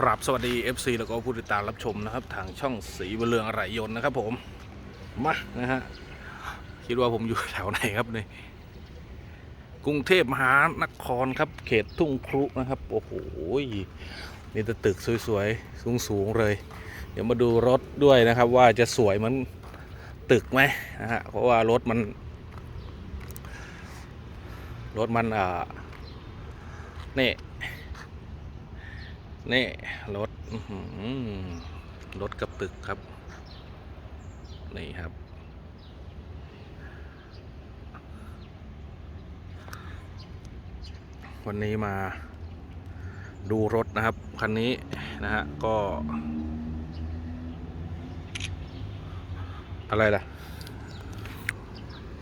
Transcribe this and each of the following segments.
กราบสวัสดี FC แล้วก็ผู้ติดตามรับชมนะครับ ทางช่องสีบเรืองอไรยนนะครับผม มานะฮะ คิดว่าผมอยู่แถวไหนครับนี่กรุงเทพมหานครครับ เขตทุ่งครุนะครับ โอ้โหมีแต่ตึกสวยๆ สูงๆเลย เดี๋ยวมาดูรถด้วยนะครับ ว่าจะสวยเหมือนตึกไหมนะฮะ เพราะว่ารถมัน รถมันอ่านี่ นี่รถรถกับตึกครับ นี่ครับ วันนี้มาดูรถนะครับ คันนี้นะฮะ ก็ อะไรล่ะ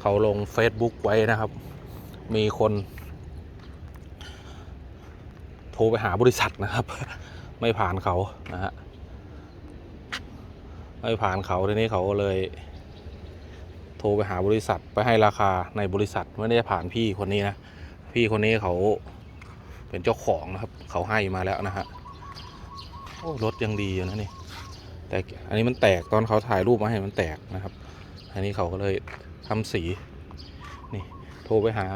เขาลง Facebook ไว้นะครับ มีคน โทรไปหาบริษัทนะครับ ไม่ผ่านเขานะฮะไม่ผ่านเขาทีนี้เขาก็เลย โทรไปหาบริษัทไปให้ราคาในบริษัทไม่ได้ผ่านพี่คนนี้นะพี่คนนี้เขาเป็นเจ้าของนะครับ เขาให้มาแล้วนะฮะโอ้รถยังดีอยู่นะนี่แต่อันนี้มันแตกตอนเขาถ่ายรูปมาให้มันแตกนะครับ อันนี้เขาก็เลยทำสีนี่โทรไปหา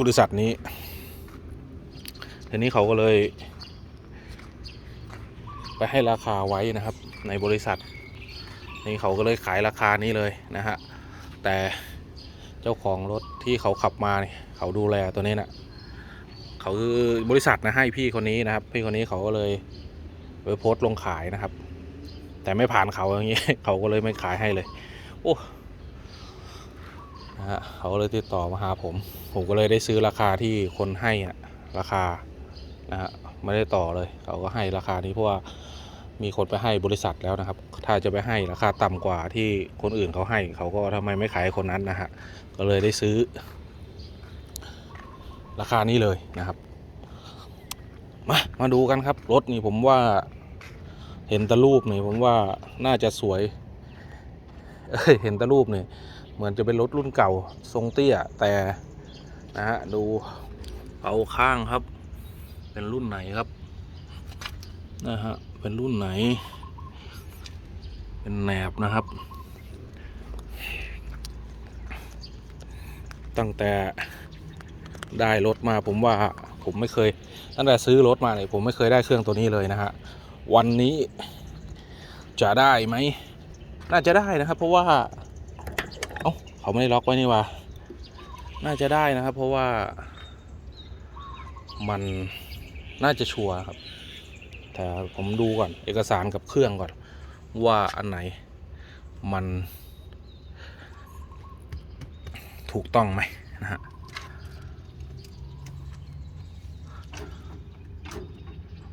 บริษัทนี้ ทีนี้เขาก็เลย ไปให้ราคาไว้นะครับ ในบริษัท นี่เขาก็เลยขายราคานี้เลยนะฮะ แต่เจ้าของรถที่เขาขับมาเนี่ยเขาดูแลตัวนี้นะเขาคือบริษัทนะให้พี่คนนี้นะครับ พี่คนนี้เขาก็เลยไปโพสต์ลงขายนะครับ แต่ไม่ผ่านเขาอย่างนี้ เขาก็เลยไม่ขายให้เลย โอ้นะฮะเขาก็เลยติดต่อมาหาผม ผมก็เลยได้ซื้อราคาที่คนให้อะราคา นะฮะไม่ได้ต่อเลยเขาก็ให้ราคานี้เพราะว่ามีคนไปให้บริษัทแล้วนะครับ ถ้าจะไปให้ราคาต่ำกว่าที่คนอื่นเขาให้ เขาก็ทำไมไม่ขายคนนั้นนะฮะก็เลยได้ซื้อ ราคานี้เลยนะครับ มามาดูกันครับ รถนี่ผมว่าเห็นตะรูปนี่ผมว่าน่าจะสวยเอ้ยเห็นตะรูปนี่เหมือนจะเป็นรถรุ่นเก่าทรงเตี้ยแต่นะฮะดูเอาข้างครับ เป็นรุ่นไหนครับ นะฮะ เป็นรุ่นไหน เป็นแหนบนะครับ ตั้งแต่ได้รถมาผมว่าผมไม่เคย ตั้งแต่ซื้อรถมาเนี่ยผมไม่เคยได้เครื่องตัวนี้เลยนะฮะ วันนี้จะได้ไหม น่าจะได้นะครับ เพราะว่า เอ้าเขาไม่ได้ล็อกไว้นี่ว่า น่าจะได้นะครับ เพราะว่ามัน น่าจะชัวร์ครับ แต่ผมดูก่อนเอกสารกับเครื่องก่อน ว่าอันไหนมันถูกต้องไหมนะฮะ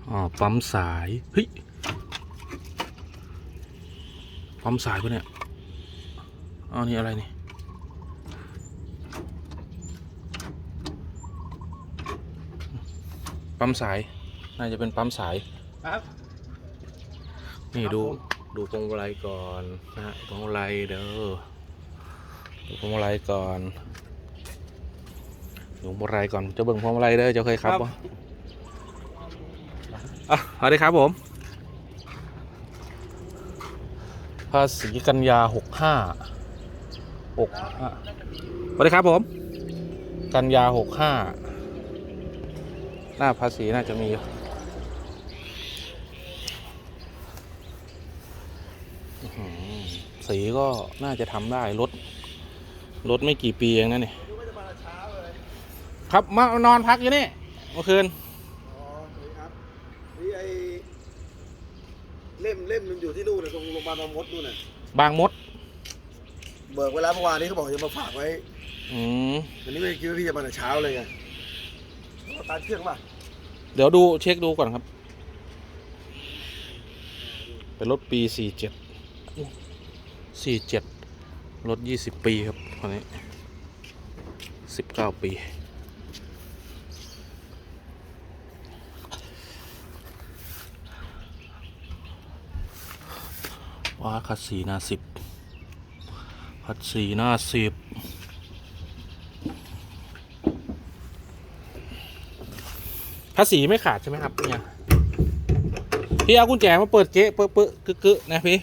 อ๋อปั๊มสายเฮ้ยปั๊มสายปะเนี่ยอ๋อนี่อะไรนี่ ปั๊มสาย น่าจะเป็นปั๊มสาย ครับนี่ครับดูผมดูพวงมาลัยก่อนนะฮะพวงมาลัยเด้อดูพวงมาลัยก่อนดูพวงมาลัยก่อนเจะเบิ่งพวงมาลัยเด้อเจ้าเคยครับครับปะอะสวัสดีครับผมภาษีกันยาหกห้าหกห้าสวัสดีครับผม กันยาหกห้า หน้าภาษีน่าจะมีอยู่อืมสีก็น่าจะทำได้รถรถไม่กี่ปีเองนะเนี่ยครับมานอนพักอยู่นี่เมื่อคืนอ๋อนี่ครับนี่ไอเล่มเล่มมันอยู่ที่นู่นนะตรงโรงพยาบาลบางมดนู่นน่ะบางมด เบิกไว้แล้วเมื่อวานนี้เขาบอกจะมาฝากไว้ อืมอันนี้ไม่คิดว่าพี่จะมาแต่เช้าเลยไง เอาตาเครื่องป่ะเดี๋ยวดูเช็คดูก่อนครับ เป็นรถปีสี่เจ็ดสี่เจ็ดรถยี่สิบปีครับคันนี้สิบเก้าปีว่าคัดสีหน้าสิบคัดสีหน้าสิบ ภาษีไม่ขาดใช่ไหมครับเนี่ยพี่เอากุญแจมาเปิดเก๊ะเปื้อะเปื้อะกึกกึนะพี่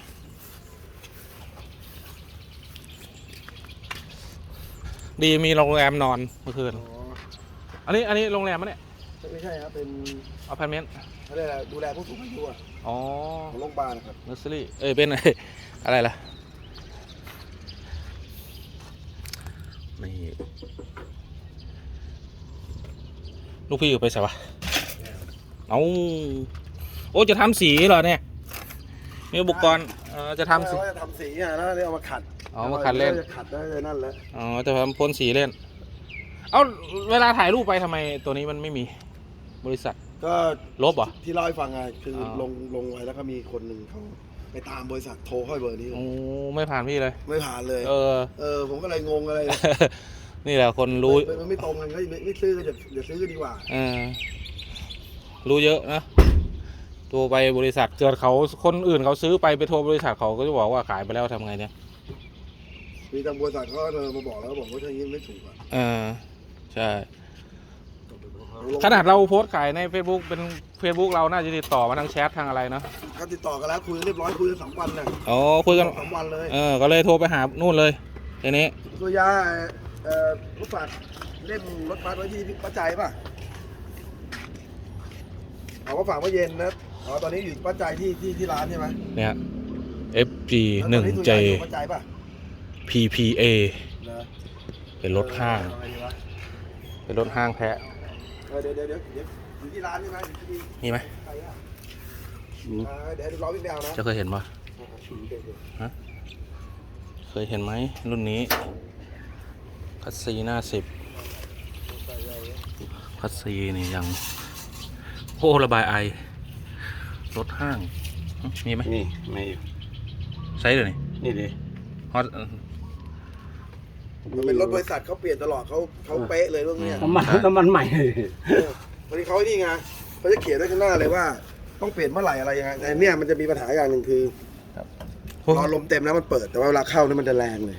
ดีมีโรงแรมนอนเมื่อคืนอ๋ออันนี้อันนี้โรงแรมมะเนี่ยไม่ใช่ครับ เป็นอพาร์ตเมนต์เขาเรียกอะไรดูแลผู้สูงอายุอะอ๋อของโรงพยาบาลนะครับเนอร์เซอรี่เอ้ยเป็นอะไรล่ะนี่ลูกพี่อยู่ไปใส่วะ เอาโอ้จะทำสีเหรอเนี่ย มีอุปกรณ์เอ่อจะทำสีว่าจะทำสีอะแล้วเอามาขัดอ๋อมาขัดเล่นจะขัดได้เลยนั่นแหละอ๋อจะทำพ่นสีเล่น เอาเวลาถ่ายรูปไปทำไมตัวนี้มันไม่มีบริษัท ก็ลบเหรอ ที่เล่าให้ฟังไงคือออ ลงลงไว้แล้วก็มีคนหนึ่งเขาไปตามบริษัทโทรเข้าเบอร์นี้ โอ้ไม่ผ่านพี่เลย ไม่ผ่านเลย เออ เออผมก็เลยงงอะไรนี่แหละคนรู้ มันมันไม่ตรงกันก็ไม่ไม่ซื้ออย่าอย่าซื้อดีกว่า เออ รู้เยอะนะโทรไปบริษัทเกิดเขาคนอื่นเขาซื้อไปไปโทรบริษัทเขาก็จะบอกว่าขายไปแล้วทำไงเนี่ยมีทางบริษัทเขาก็เดินมาบอกแล้วก็บอกว่าถ้าอย่างนี้ไม่ถูกอะเออใช่ ขนาดเราโพสต์ขายใน Facebook เป็น Facebook เราน่าจะติดต่อมาทางแชททางอะไรเนาะเขาติดต่อกันแล้วคุยเรียบร้อยคุยกันสองวันน่ะอ๋อคุยกันสองวันเลยเออก็เลยโทรไปหานู่นเลยทีนี้ตัวยาเอ่อรถฝากเล่มรถบัสไว้ที่ป้าใจป่ะ เอาว่าฝากเมื่อเย็นนะอ๋อตอนนี้อยู่ป้าใจที่ที่ที่ร้านใช่ไหมเนี่ย FG แล้วตอ1ตั J วยาอยู่ป้าใจป่ะ PPA นะเป็นรถห้าง เออเอไดีวะเป็นรถห้างแท้เออเดี๋ยวเดี๋ยวเดี๋ยวเดี๋ยวอยู่ที่ร้านใช่ไหมอยู่ที่มีไหมใครอะอ่าเดี๋ยวรอวิ่งไปเอานะจะเคยเห็นปะอ่าๆเดี๋ยวเดี๋ยวเคยเห็นไหมรุ่นนี้คัสซีหน้าสิบใส่ไว้คัสซีนี่ยัง โอ้ระบายไอรถห้างหึมีไหมนี่ไม่อยู่ใช้เลยนี่นี่ดิฮอตมันเป็นรถบริษัทเขาเปลี่ยนตลอดเขาเขาเป๊ะเลยเรื่องเนี้ยน้ำมันน้ำมันใหม่เลยเออวันนี้เขาไอ้นี่ไงเขาจะเขียนไว้ข้างหน้าเลยว่า ต้องเปลี่ยนเมื่อไหร่อะไรยังไงแต่เนี่ยมันจะมีปัญหาอย่างหนึ่งคือรอลมเต็มแล้วมันเปิดแต่ว่าเวลาเข้านี่มันจะแรงเลย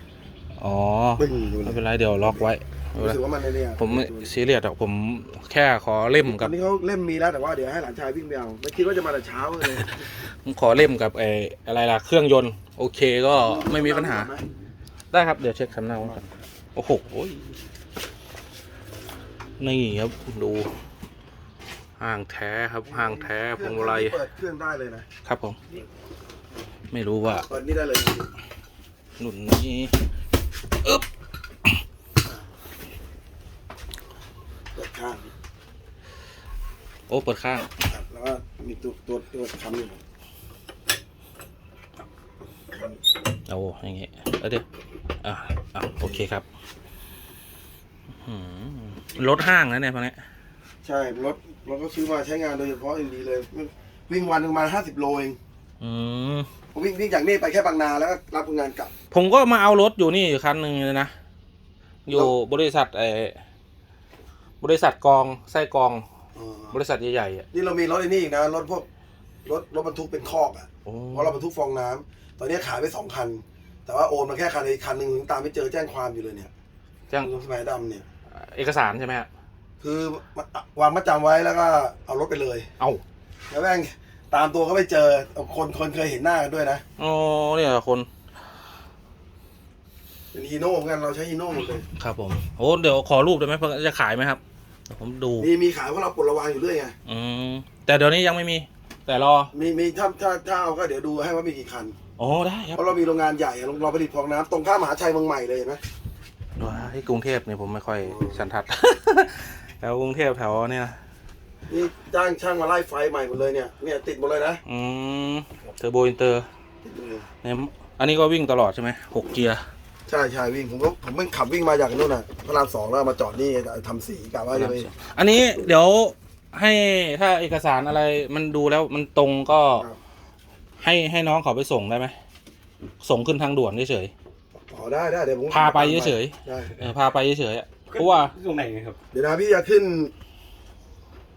อ๋อปึ้งดูเลไม่ยเป็นไรเดี๋ยวล็อกไว้ ไม่เป็นไรรู้สึกว่ามันในเนี่ยผมไม่ซีเรียสหรอกผมแค่ขอเล่มตกัอบ นนี้เขาเล่มมีแล้วแต่ว่าเดี๋ยวให้หลานชายวิ่งไปเอาไม่คิดว่าจะมาแต่เช้าเลยผมขอเล่มกับไอ้อะไรล่ะเครื่องยนต์ โอเคก็ไม่มีปัญหา ได้ครับ เดี๋ยวเช็คสำเนาก่อนโอ้โหนี่ครับดูห้างแท้ครับห้างแท้พวงมาลัยเปิดเครื่องได้เลยนะครับผม ไม่รู้ว่าเปิดนี่ได้เลยรุ่นนี้อึ๊บ เปิดข้าง โอ้เปิดข้างครับแล้วก็มีตัวตัวตัวคำอยู่โอ้อย่างงี้แล้วเดี๋ยวอะอะโอเคครับอื้อหือรถห้างนะเนี่ยพวกนี้ใช่รถเราก็ซื้อมาใช้งานโดยเฉพาะอย่างดีเลย วิ่งวันหนึ่งประมาห้าสิบโลเองอืมผมวิ่งวิ่งจากนี่ไปแค่บางนาแล้วก็รับงานกลับ ผมก็มาเอารถอยู่นี่อยู่คันหนึ่งเลยนะ อยู่บริษัทไอ้บริษัทกองไส้กรอง บริษัทใหญ่ๆอะนี่เรามีรถไอ้นี่อีกนะรถพวกรถรถบรรทุกเป็นคอกอะโอ้เพราะเราบรรทุกฟองน้ำตอนนี้ขายไปสองคัน แต่ว่าโอนมาแค่คันอีกคันหนึ่งตามไม่เจอแจ้งความอยู่เลยเนี่ยจ้างลุงสมัยดำเนี่ย เอกสารใช่ไหมฮะคือวางมัดจำไว้แล้วก็เอารถไปเลยเอ้าแล้วแม่งตามตัวก็ไม่เจอคนคนเคยเห็นหน้ากันด้วยนะอ๋อเนี่ยคนเป็นฮีโน่เหมือนกันเราใช้ฮีโน่หมดเลย ครับผมโอ้เดี๋ยวขอรูปได้ไหมเพื่อจะขายไหมครับเดี๋ยว ผมดูมีมีขายเพราะเราปลดระวางอยู่เรื่อยไงอืมแต่เดี๋ยวนี้ยังไม่มี แต่รอมีมีถ้าถ้าถ้าเอาก็เดี๋ยวดูให้ว่ามีกี่คันอ๋อได้ครับเพราะเรามีโรงงานใหญ่อะเราผลิตฟองน้ำตรงข้ามมหาชัยเมืองใหม่เลยเห็นไหมว้าที่กรุงเทพเนี่ยผมไม่ค่อยสันทัดแถวกรุงเทพแถวเนี่ยนะนี่จ้างช่างมาไล่ไฟใหม่หมดเลยเนี่ยเนี่ยติดหมดเลยนะอืมเทอร์โบอินเตอร์ติดหมดเลยเนี่ยอันนี้ก็วิ่งตลอดใช่ไหมหกเกียร์ ใช่ใช่วิ่งผมก็ผมเพิ่งขับวิ่งมาจากนู่นน่ะพระรามสองแล้วมาจอดนี่ทำสีกะว่าจะไปอันนี้เดี๋ยวให้ถ้าเอกสารอะไรมันดูแล้วมันตรงก็ครับให้ให้น้องเขาไปส่งได้ไหมส่งขึ้นทางด่วนเฉยอ๋อได้ได้เดี๋ยวผมพาไปเฉยได้ๆเออพาไปเฉยๆอะเพราะว่าตรงไหนครับเดี๋ยวนะพี่จะขึ้น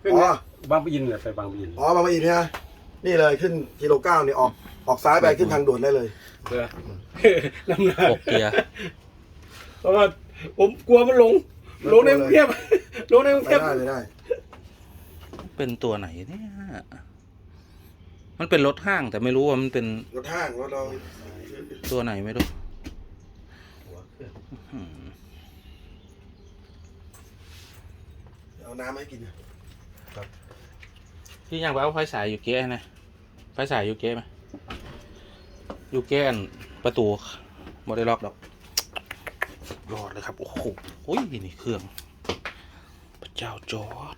ขึ้นอ๋อ บางปะอินเหรอไปบางปะอินอ๋อบางปะอินเนี่ยนี่เลยขึ้นกิโลเก้านี่ออก ออกซ้ายไปขึ้นทางด่วนได้เลย เพื่อน้ำหนักหกเกียร์ เพราะว่าผมกลัวมันลง ลงในกรุงเทพลงในกรุงไปเทพได้ไปได้ไเป็นตัวไหนเนี่ย มันเป็นรถห้างแต่ไม่รู้ว่ามันเป็นรถห้างรถเราตัวไหนไม่รู้หัวเครื่องอืมเอาน้ำให้กินนะพี่ยังไปเอาไฟฉายอยู่เก๊ะนะไฟฉายอยู่เก๊ะไหม อยู่เก๊ะอันประตูบอได้ล็อกดอกรอดเลยครับ โอ้โหโอ้ยนี่เครื่อง พระเจ้าจอร์ด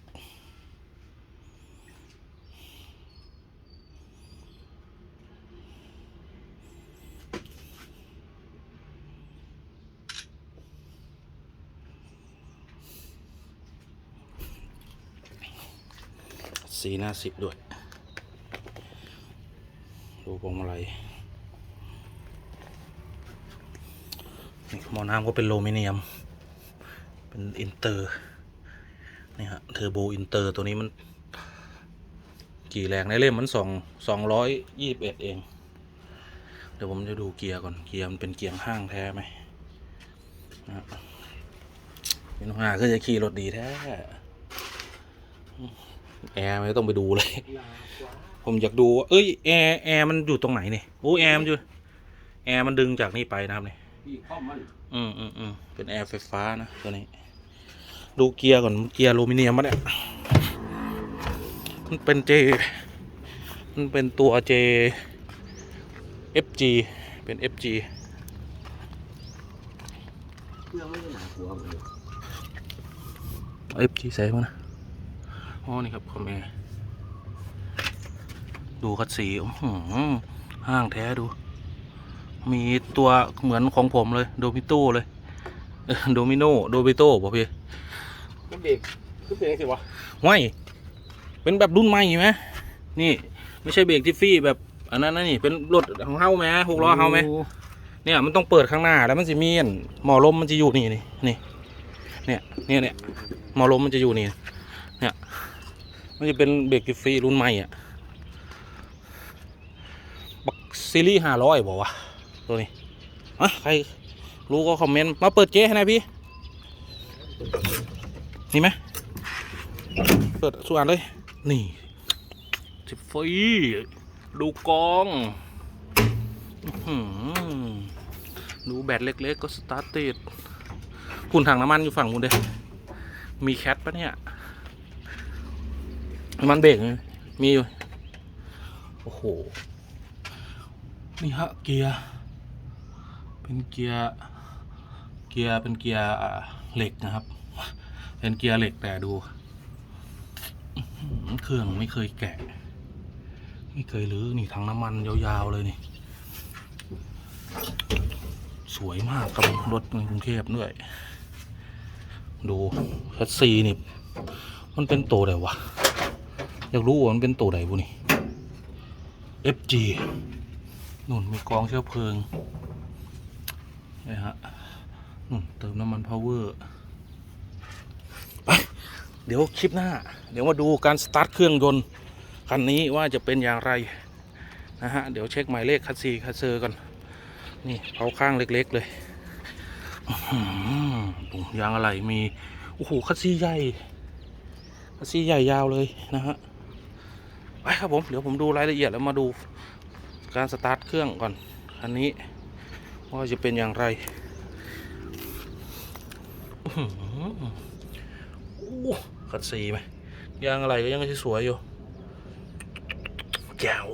สีหน้าสิบด้วย ดูพวงมาลัย หม้อน้ำก็เป็นโลมิเนียม เป็นอินเตอร์นี่ฮะเทอร์โบอินเตอร์ตัวนี้มัน กี่แรงในเล่มมันสองสองร้อยยี่สิบเอ็ดเอง เดี๋ยวผมจะดูเกียร์ก่อนเกียร์มันเป็นเกียร์ห้างแท้ไหมนะฮะเป็นห้าก็จะขี่รถดีแท้แอร์ไม่ต้องไปดูเลย ผมอยากดูว่าเอ้ยแอร์แอร์มันอยู่ตรงไหนเนี่ยโอ้แอร์มันอยู่แอร์มันดึงจากนี่ไปนะครับเนี่ย พี่ข้อมันอืมอืมอืมเป็นแอร์ไฟฟ้านะตัวนี้ ดูเกียร์ก่อนเกียร์อลูมิเนียมมะเนี่ยมันเป็น J มันเป็นตัว J FG เป็น FG เครื่องไม่ได้หนาหัวเลย FG ใส่มานะอ๋อนี่ครับคอมแอร์ดูคัดสีห้างแท้ดู มีตัวเหมือนของผมเลย โดมิโต้เลยเออโดมิโนโดบิโต้ป่ะพี่ก็เบรกก็เบรกสิวะไม่เป็นแบบรุ่นใหม่ไหมนี่ไม่ใช่เบรกทิฟฟี่แบบอันนั้นนะนี่เป็นรถของเฮาไหมหกล้อเฮาไหมเนี่ยมันต้องเปิดข้างหน้าแล้วมันจะมีอันหมอลมมันจะอยู่นี่นี่นี่เนี่ยเนี่ยเนี่ยหมอลมมันจะอยู่นี่เนี่ยมันจะเป็นเบรกทิฟฟี่รุ่นใหม่อะบักซีรีส์ห้าร้อยบอกว่า ตัวนี้อะใครรู้ก็คอมเมนต์มาเปิดเจ๊ให้หน่อยพี่ นี่ไหมเปิดส่วนเลย นี่สิบฟีดูกองอื้อหือดูแบตเล็ก ๆ ก็สตาร์ทติดคุณถังน้ำมันอยู่ฝั่งคุณเด้มีแคทปะเนี่ยน้ำมันเบรกไหมมีอยู่ โอ้โห นี่ฮะเกียร์ เป็นเกียร์เกียร์เป็นเกียร์เหล็กนะครับ เป็นเกียร์เหล็กแต่ดูเครื่องไม่เคยแกะ ไม่เคยรื้อนี่ถังน้ำมันยาวๆเลยนี่ สวยมากครับรถในกรุงเทพด้วย ดูแคสซีนี่ มันเป็นตัวไหนวะ อยากรู้ว่ามันเป็นตัวไหนบุนี่ FG นุ่นมีกองเชื้อเพลิง นี่ฮะนุ่นเติมน้ำมันพาวเวอร์ไปเดี๋ยวคลิปหน้า เดี๋ยวมาดูการสตาร์ทเครื่องยนต์คันนี้ว่าจะเป็นอย่างไรนะฮะ เดี๋ยวเช็คหมายเลขคัสซีคัสเซอร์ก่อนนี่เผาข้างเล็ก ๆ เลยอื้อหือยางอะไรมี โอ้โห คัสซีใหญ่ คัสซีใหญ่ยาวเลยนะฮะ ไปครับผม เดี๋ยวผมดูรายละเอียดแล้วมาดูการสตาร์ทเครื่องก่อน คันนี้ ว่าจะเป็นอย่างไรอื้อหือโอ้คัดสีไหมยางอะไรก็ยังสวยอยู่แจ๋ว